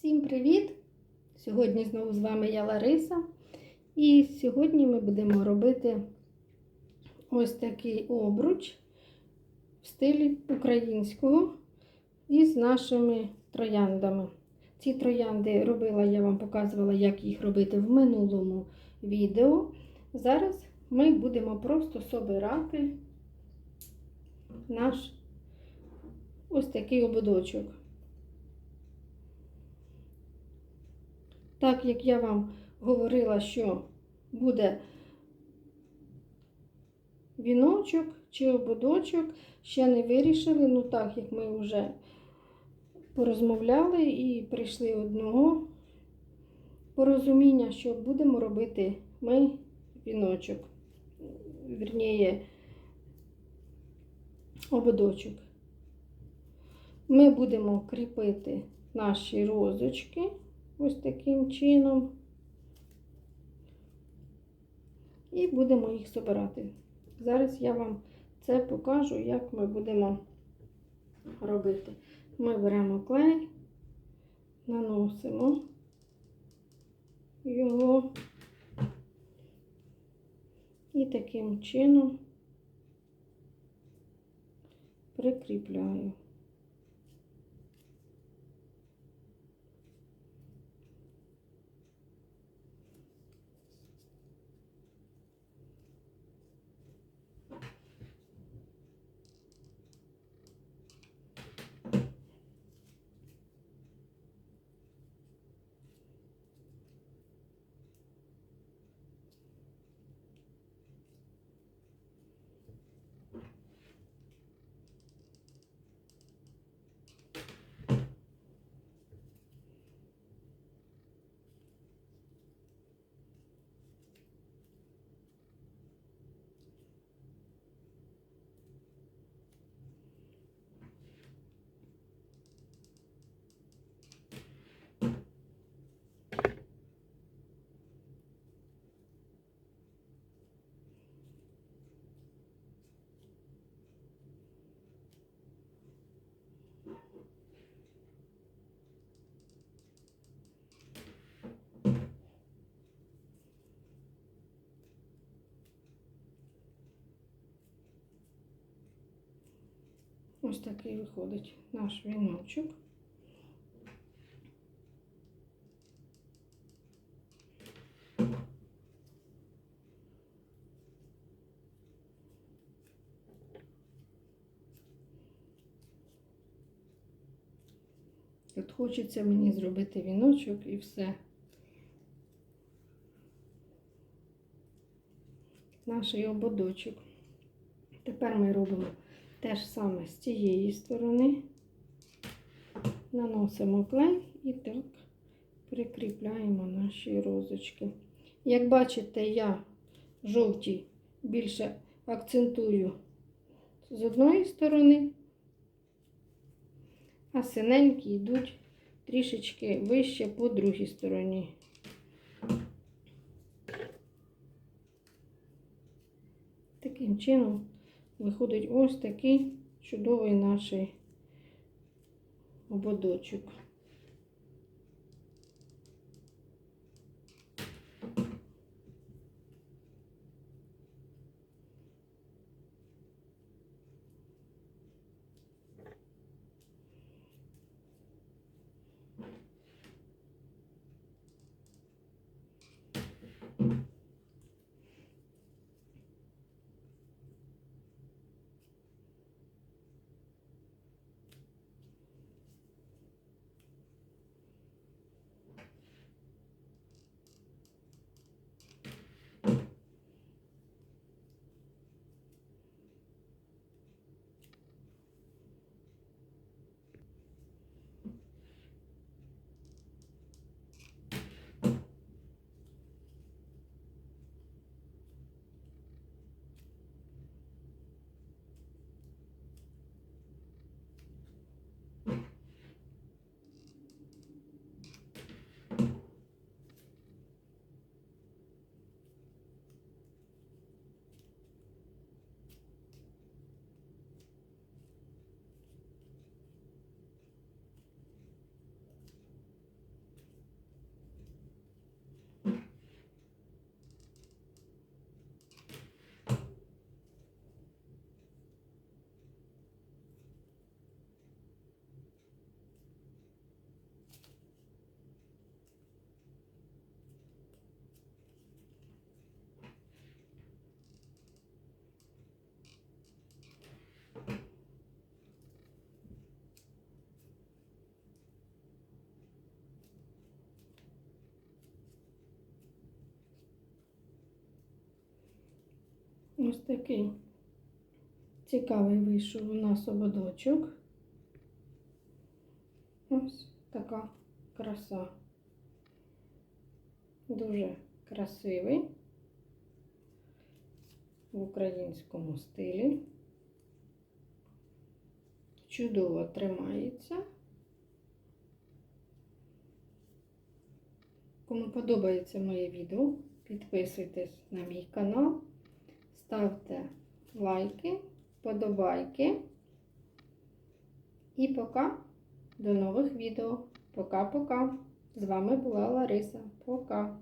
Всім привіт! Сьогодні знову з вами я Лариса. І сьогодні ми будемо робити ось такий обруч в стилі українського із нашими трояндами. Ці троянди робила, я вам показувала, як їх робити в минулому відео. Зараз ми будемо просто собирати наш ось такий ободочок. Так як я вам говорила, що буде віночок чи ободочок, ще не вирішили. Ну, так як ми вже порозмовляли і прийшли одного порозуміння, що будемо робити ми віночок, вірніє, ободочок. Ми будемо кріпити наші розочки ось таким чином. І будемо їх збирати. Зараз я вам це покажу, як ми будемо робити. Ми беремо клей, наносимо його і таким чином прикріпляю. Ось такий виходить наш віночок. От хочеться мені зробити віночок і все. Наш ободочок. Тепер ми робимо те ж саме з цієї сторони, наносимо клей і так прикріпляємо наші розочки. Як бачите, я жовті більше акцентую з одної сторони, а синенькі йдуть трішечки вище по другій стороні. Таким чином виходить ось такий чудовий наш ободочок. Ось такий цікавий вийшов у нас ободочок. Ось така краса. Дуже красивий в українському стилі. Чудово тримається. Кому подобається моє відео, підписуйтесь на мій канал, ставте лайки, подобайки. І пока до нових відео. Пока-пока. З вами була Лариса. Пока.